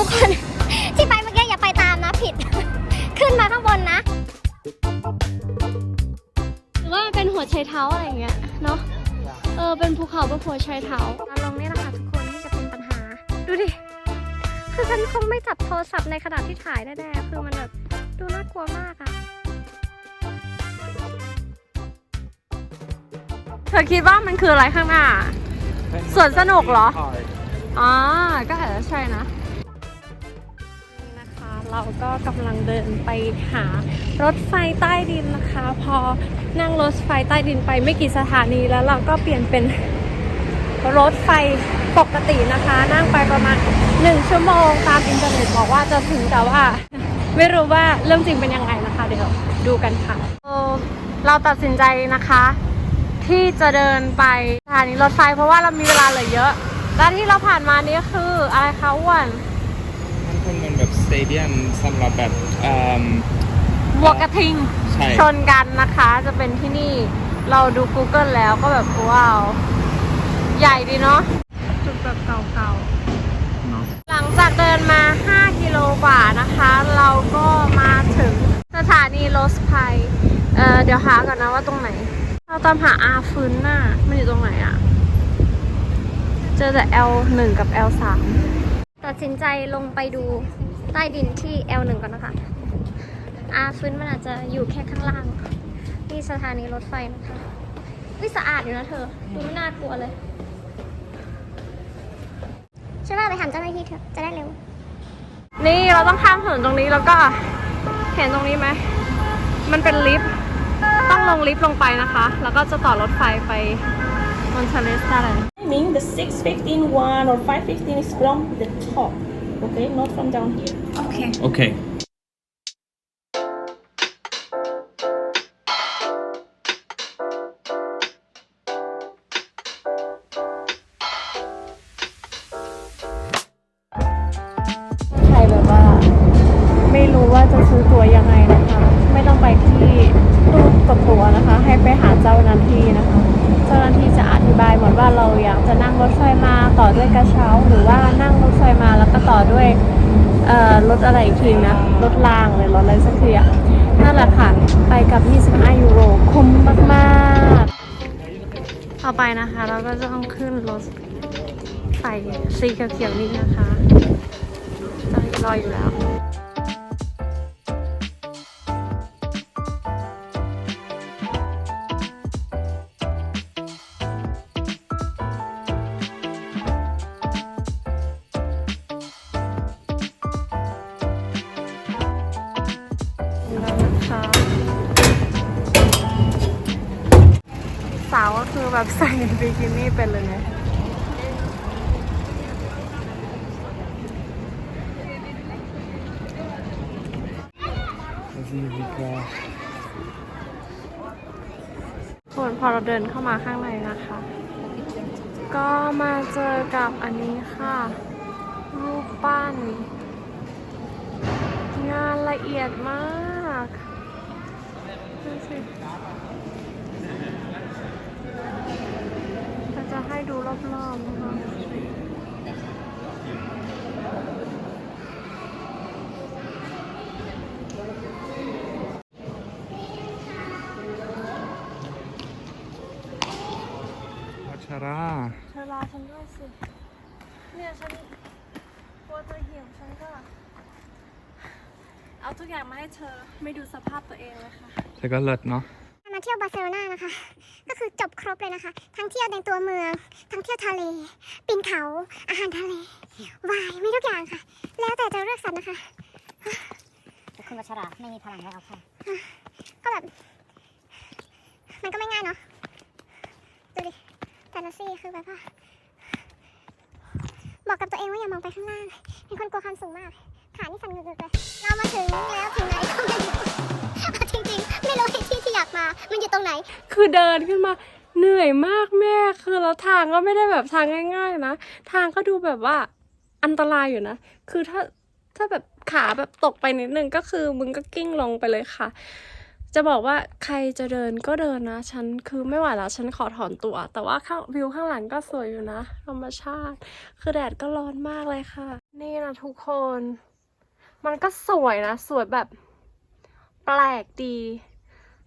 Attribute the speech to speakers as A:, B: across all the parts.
A: ทุกคน ที่ไปเมื่อกี้อย่าไปตามนะผิด ขึ้นมาข้างบนนะ
B: หรือว่าเป็นหัวไชเท้าอะไรอย่างเงี้ยเนาะ เออเป็นภูเขาเป็นหัวไชเท้า
A: มาลงนี่แหละค่ะทุกคนที่จะเป็นปัญหา ดูดิ คือฉันคงไม่จับโทรศัพท์ในขณะที่ถ่ายแน่ๆคือมันแบบดูน่ากลัวมากอะ
B: เธอคิดว่ามันคืออะไรข้างหน้า สวนสนุกเหรอ อ๋อ ก็อาจจะใช่นะนี่นะคะ เราก็กำลังเดินไปหารถไฟใต้ดินนะคะ พอนั่งรถไฟใต้ดินไปไม่กี่สถานีแล้วเราก็เปลี่ยนเป็นรถไฟปกตินะคะ นั่งไปประมาณ 1 ชั่วโมง ตามอินเทอร์เน็ตบอกว่าจะถึงแต่ว่า ไม่รู้ว่าเรื่องจริงเป็นยังไงนะคะ เดี๋ยวดูกันค่ะ เราตัดสินใจนะคะ ที่จะเดินไปสถานีรถไฟเพราะว่าเรามีเวลาเหลือเยอะแล้วที่เราผ่านมานี้คืออะไรคะอ้วน
C: มัน เป็นแบบสเตเดียมสำหรับแบบเอิ่ม
B: วัวกระทิง
C: ใช่
B: ชนกันนะคะ จะเป็นที่นี่เราดู Google แล้วก็แบบว้าว ใหญ่ดีเนาะจุดแบบเก่าๆ
C: เนาะ
B: หลังจากเดินมา 5 กิโลกว่านะคะ เราก็มาถึงสถานีรถไฟเอ่อเดี๋ยวหาก่อนนะว่าตรงไหน เราตามหาอาฟื้นน่ะมันอยู่ตรงไหนอะเจอแต่ L1 กับ L3
A: ตัดสินใจลงไปดู ใต้ดินที่ L1 ก่อนนะคะ อาฟื้นมันอาจจะอยู่แค่ข้างล่าง นี่สถานีรถไฟนะคะวิสะอาดอยู่นะเธอ ดูไม่น่ากลัวเลยช่วยว่าไปถามเจ้าหน้าที่เถอะจะได้เร็ว
B: นี่เราต้องข้ามถนนตรงนี้แล้วก็เห็นตรงนี้ไหม มันเป็นลิฟต์ ต้องลงลิฟต์ลงไปนะคะ แล้วก็จะต่อรถไฟไปมอนเทเลสได้เลย
D: timing, the 615 one or 515 is from the top, okay, not from down here.
C: โอ
B: ด้วยกระเช้าหรือว่านั่งรถไฟมาแล้วก็ต่อด้วยรถอะไรอีกทีนะรถรางเลยรถอะไรสักทีอะนั่นแหละค่ะไปกับ 25 ยูโรคุ้มมากๆ ต่อไปนะคะ เราก็จะต้องขึ้นรถไฟสีเขียวๆนี้นะคะรออยู่แล้ว คือแบบใส่บิกินี่เป็นเลยเนี่ยส่วนพอเราเดินเข้ามาข้างในนะคะ ก็มาเจอกับอันนี้ค่ะ รูปปั้น งานละเอียดมากดูสิเรา จะให้ดูรอบๆนะคะ
C: วัชรา
B: เธอรอฉันด้วยสิ เนี่ยฉันกลัวเธอเหี่ยวฉันก็ เอาทุกอย่างมาให้เธอไม่ดูสภาพตัวเองเลยค่ะ
C: แต่ก็เลิศเนาะ
A: มาเที่ยวบาร์เซโลนานะคะ ก็คือจบครบเลยนะคะ ทั้งเที่ยวในตัวเมือง ทั้งเที่ยวทะเล ปีนเขา อาหารทะเล วายมีทุกอย่างค่ะ แล้วแต่จะเลือกสรรนะคะ
E: คุณวัชราไม่มีพลังแล้วค่ะ
A: ก็แบบ มันก็ไม่ง่ายเนาะ ดูดิแต่ละซี่คือแบบว่าบอกกับตัวเองว่าอย่ามองไปข้างล่าง เป็นคนกลัวความสูงมาก ขานี่สั่นงึกๆเลย เรามาถึงแล้วถึงไหนก็ไม่รู้เอาจริงๆ ไม่รู้ไอ้ที่ที่อยากมา มันอยู่ตรงไหน
B: คือเดินขึ้นมาเหนื่อยมากแม่คือแล้วทางก็ไม่ได้แบบทางง่ายๆนะทางก็ดูแบบว่าอันตรายอยู่นะ คือถ้าถ้าแบบขาแบบตกไปนิดนึงก็คือมึงก็กิ้งลงไปเลยค่ะ จะบอกว่าใครจะเดินก็เดินนะ ฉันคือไม่ไหวแล้วฉันขอถอนตัว แต่ว่าข้างวิวข้างหลังก็สวยอยู่นะธรรมชาติ คือแดดก็ร้อนมากเลยค่ะ นี่นะทุกคน มันก็สวยนะ สวยแบบแปลกดี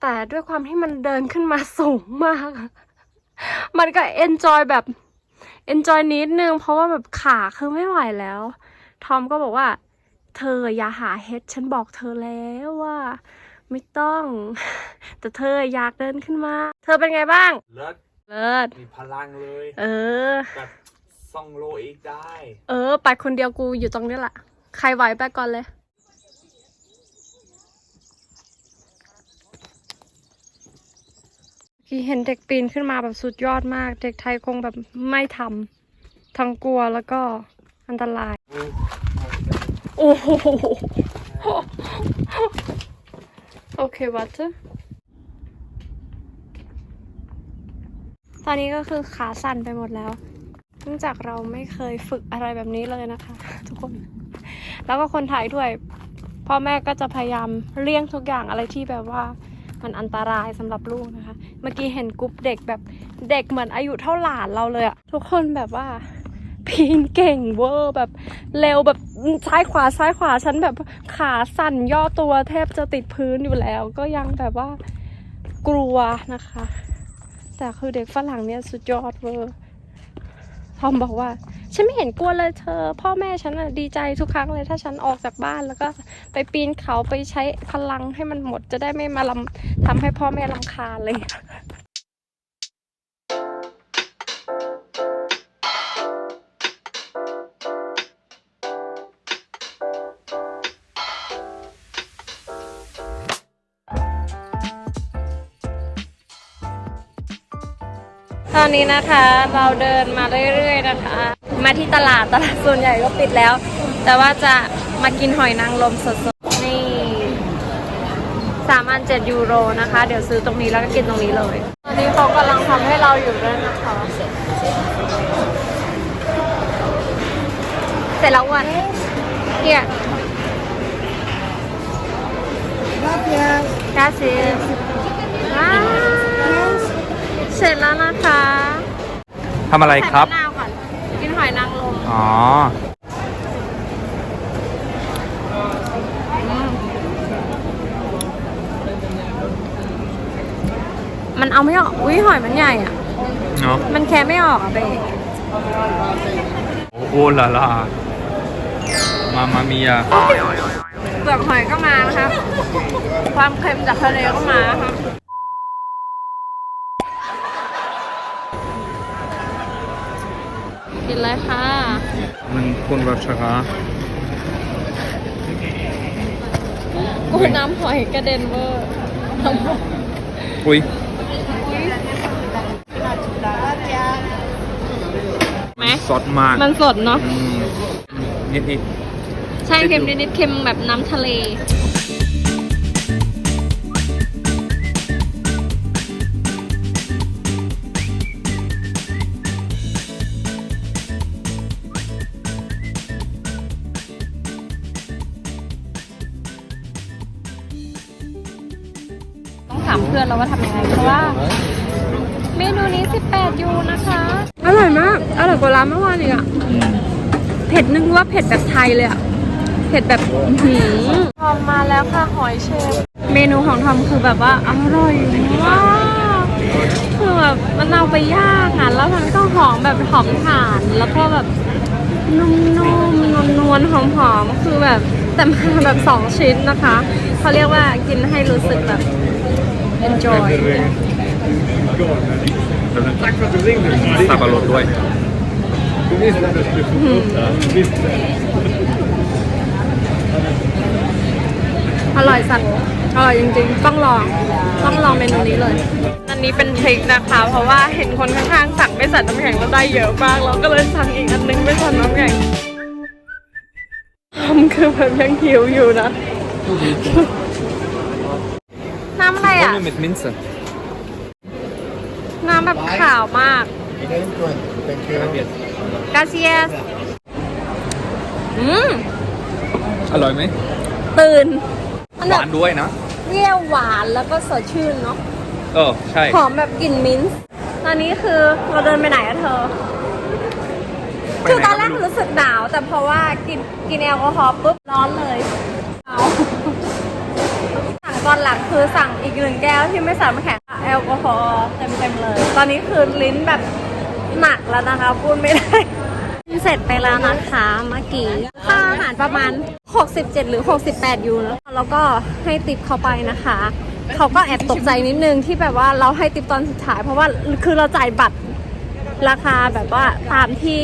B: แต่ด้วยความที่มันเดินขึ้นมาสูงมากอะมันก็เอนจอยแบบเอนจอยนิดนึง เพราะว่าแบบขาคือไม่ไหวแล้ว ทอมก็บอกว่า เธออย่าหาเฮ็ดฉันบอกเธอแล้วว่า ไม่ต้อง แต่เธออยากเดินขึ้นมา เธอเป็นไงบ้าง
C: เลิศ
B: เลิศ
C: มีพลังเลย
B: เออ
C: แบบส่องโลอีกได้
B: เออ ไปคนเดียวกูอยู่ตรงนี้แหละ ใครไหวไปก่อนเลยี่เห็นเด็กปีนขึ้นมาแบบสุดยอดมาก เด็กไทยคงแบบไม่ทำทั้งกลัวแล้วก็อันตราย โอ้โห โอเควัตตอนนี้ก็คือขาสั่นไปหมดแล้วเนื่องจากเราไม่เคยฝึกอะไรแบบนี้เลยนะคะ ทุกคน แล้วก็คนไทยด้วย พ่อแม่ก็จะพยายามเลี่ยงทุกอย่างอะไรที่แบบว่า มันอันตรายสำหรับลูกนะคะ เมื่อกี้เห็นกรุ๊ปเด็กแบบเด็กเหมือนอายุเท่าหลานเราเลยอะทุกคนแบบว่าปีนเก่งเวอร์แบบเร็วแบบซ้ายขวาซ้ายขวาฉันแบบขาสั่นย่อตัวแทบจะติดพื้นอยู่แล้ว ก็ยังแบบว่ากลัวนะคะ แต่คือเด็กฝรั่งเนี่ยสุดยอดเวอร์ทอมบอกว่า ฉันไม่เห็นกลัวเลยเธอ พ่อแม่ฉันน่ะดีใจทุกครั้งเลยถ้าฉันออกจากบ้านแล้วก็ไปปีนเขาไปใช้พลังให้มันหมดจะได้ไม่มาลำทำให้พ่อแม่ลำคาญเลยตอนนี้นะคะเราเดินมาเรื่อยๆนะคะ มาที่ตลาดตลาดส่วนใหญ่ก็ปิดแล้ว แต่ว่าจะมากินหอยนางรมสดๆนี่สามอันเจ็ดยูโรนะคะ เดี๋ยวซื้อตรงนี้แล้วก็กินตรงนี้เลย ตอนนี้เขากำลังทำให้เราอยู่ด้วยนะคะเสร็จแล้วอ้วันเฮีย Gracias. ว้าวเสร็จแล้วนะคะ
C: ทำอะไรครับ
B: ใส่มะนาว ก่อนกินหอยนางรม
C: อ๋อ
B: มันเอาไม่ออก อุ้ยหอยมันใหญ่อะ
C: เนาะ
B: มันแค่ไม่ออกอะเบ
C: โอ้โหลาลามามามีย
B: เปลือกหอยก็มานะคะความเค็มจากทะเลก็มานะคะ กินเลยค่ะ
C: มันคุณรัชกา
B: กูน้ำหอยกระเด็นเวอร์ทั้งหมด
C: อุ้ย
B: ไหม
C: สดมาก
B: มันสดเนาะ
C: อืมนิดนิด
B: ใช่เค็มนิดๆเค็มแบบน้ำทะเล ร่อยกว่าร้านเมื่อวานอีกอะเผ็ดนึกว่าเผ็ดแบบไทยเลยอะเผ็ดแบบหืมทอมมาแล้วค่ะหอยเชลล์เมนูของทอมคือแบบว่าอร่อยมากคือแบบมันเอาไปย่างอะแล้วมันก็หอมแบบหอมถ่านแล้วก็แบบนุ่มๆนวลๆหอมๆคือแบบแต่มาแบบสองชิ้นนะคะเขาเรียกว่ากินให้รู้สึกแบบ enjoy
C: สับปะรดด้วย
B: อร่อยสัตว์อร่อยจริงๆ ต้องลอง ต้องลองเมนูนี้เลย อันนี้เป็นทริคนะคะ เพราะว่าเห็นคนข้างๆสั่งไม่ใส่น้ำแข็งแล้วได้เยอะมาก เราก็เลยสั่งอีกอันนึงไม่ใส่น้ำแข็งทำคือแบบยังหิวอยู่นะ น้ำอะไรอะ
C: Ohne mit Minze.
B: น้ำแบบขาวมากกา เซียสอืม
C: อร่อยไหม
B: ตื่นมัน
C: ห
B: แบ
C: วา
B: บ
C: นด้วยนะ
B: เปรี้ยวหวานแล้วก็สดชื่นเนาะ
C: เออ ใช่
B: หอมแบบกลิ่นมิ้นท์ตอนนี้คือเราเดินไปไหนอะเธอ
C: ไไป
B: คือ
C: ไหน
B: ตอนแรก
C: ไม่รู้
B: รู้สึกหนาว แต่เพราะว่ากินกินแอลกอฮอล์ปุ๊บร้อนเลยเอาสั่งตอนหลังคือสั่งอีกหนึ่งแก้วที่ไม่ใส่น้ำแข็งแอลกอฮอล์เต็มๆเลย ตอนนี้คือลิ้นแบบ หนักแล้วนะคะ พูดไม่ได้ เสร็จไปแล้วนะคะเมื่อกี้ค่าอาหารประมาณ 67 หรือ 68 ยูนะแล้วก็ให้ติปเขาไปนะคะ เขาก็แอบตกใจนิดนึงที่แบบว่าเราให้ติปตอนสุดท้าย เพราะว่าคือเราจ่ายบัตรราคาแบบว่าตามที่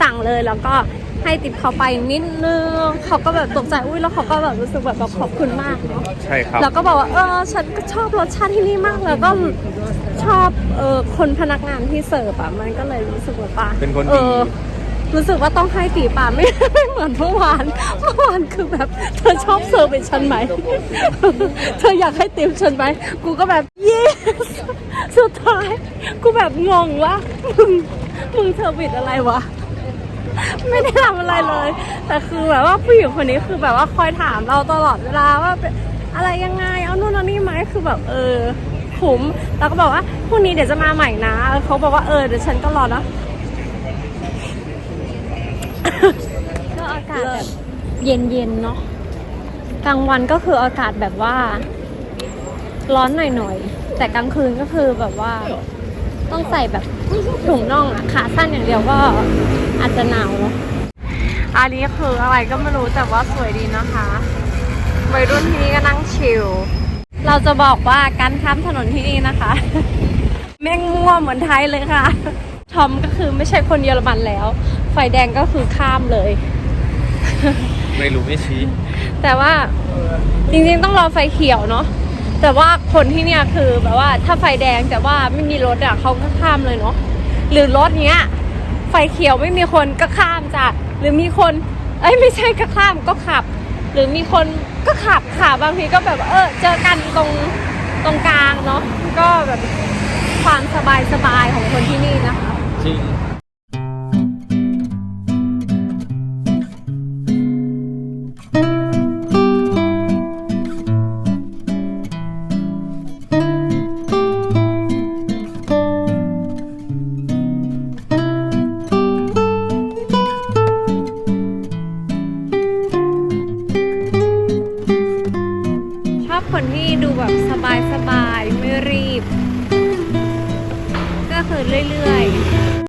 B: สั่งเลยแล้วก็ ให้ติปเขาไปนิดนึงเขาก็แบบตกใจอุ้ยแล้วเขาก็แบบรู้สึกแบบแบบขอบคุณมากเนาะ
C: ใช่ครับ
B: แล้วก็บอกว่าเออฉันก็ชอบรสชาติที่นี่มากแล้วก็ชอบเออคนพนักงานที่เสิร์ฟอะมันก็เลยรู้สึกว่าป่ะ
C: เป็นคนดี
B: เออรู้สึกว่าต้องให้ตีป่าไม่ไม่เหมือนเมื่อวานเมื่อวานคือแบบ เธอชอบเสิร์ฟเป็นฉันไหม เธออยากให้ติมฉันไหม กูก็แบบ yes สุดท้าย กูแบบงงว่ามึงมึงเธอบิดอะไรวะ ไม่ได้ทำอะไรเลย แต่คือแบบว่าผู้หญิงคนนี้คือแบบว่าคอยถามเราตลอดเวลาว่าเป็นอะไรยังไง เอานู่นเอานี่ไหมคือแบบเออขุมแล้วก็บอกว่าพรุ่งนี้เดี๋ยวจะมาใหม่นะเออเขาบอกว่าเออเดี๋ยวฉันก็รอนะก็อากาศแบบเย็นๆเนาะกลางวันก็คืออากาศแบบว่า ร้อนหน่อยๆแต่กลางคืนก็คือแบบว่า ต้องใส่แบบถุงน่องอะขาสั้นอย่างเดียวก็อาจจะหนาวเนาะอันนี้คืออะไรก็ไม่รู้แต่ว่าสวยดีนะคะวัยรุ่นที่นี่ก็นั่งชิลเราจะบอกว่าการข้ามถนนที่นี่นะคะ แม่งง่วเหมือนไทยเลยค่ะ ทอมก็คือไม่ใช่คนเยอรมันแล้ว ไฟแดงก็คือข้ามเลย
C: ไม่รู้ไม่ชี้
B: แต่ว่าจริงๆต้องรอไฟเขียวเนาะ แต่ว่าคนที่เนี่ยคือแบบว่าถ้าไฟแดงแต่ว่าไม่มีรถอะเขาก็ข้ามเลยเนาะหรือรถเนี้ย ไฟเขียวไม่มีคนก็ข้ามจ้ะหรือมีคนเอ้ยไม่ใช่ก็ข้ามก็ขับ หรือมีคนก็ขับค่ะบางทีก็แบบเออเจอกันตรงตรงกลางเนาะก็แบบความสบายสบายของคนที่นี่นะคะ
C: จริง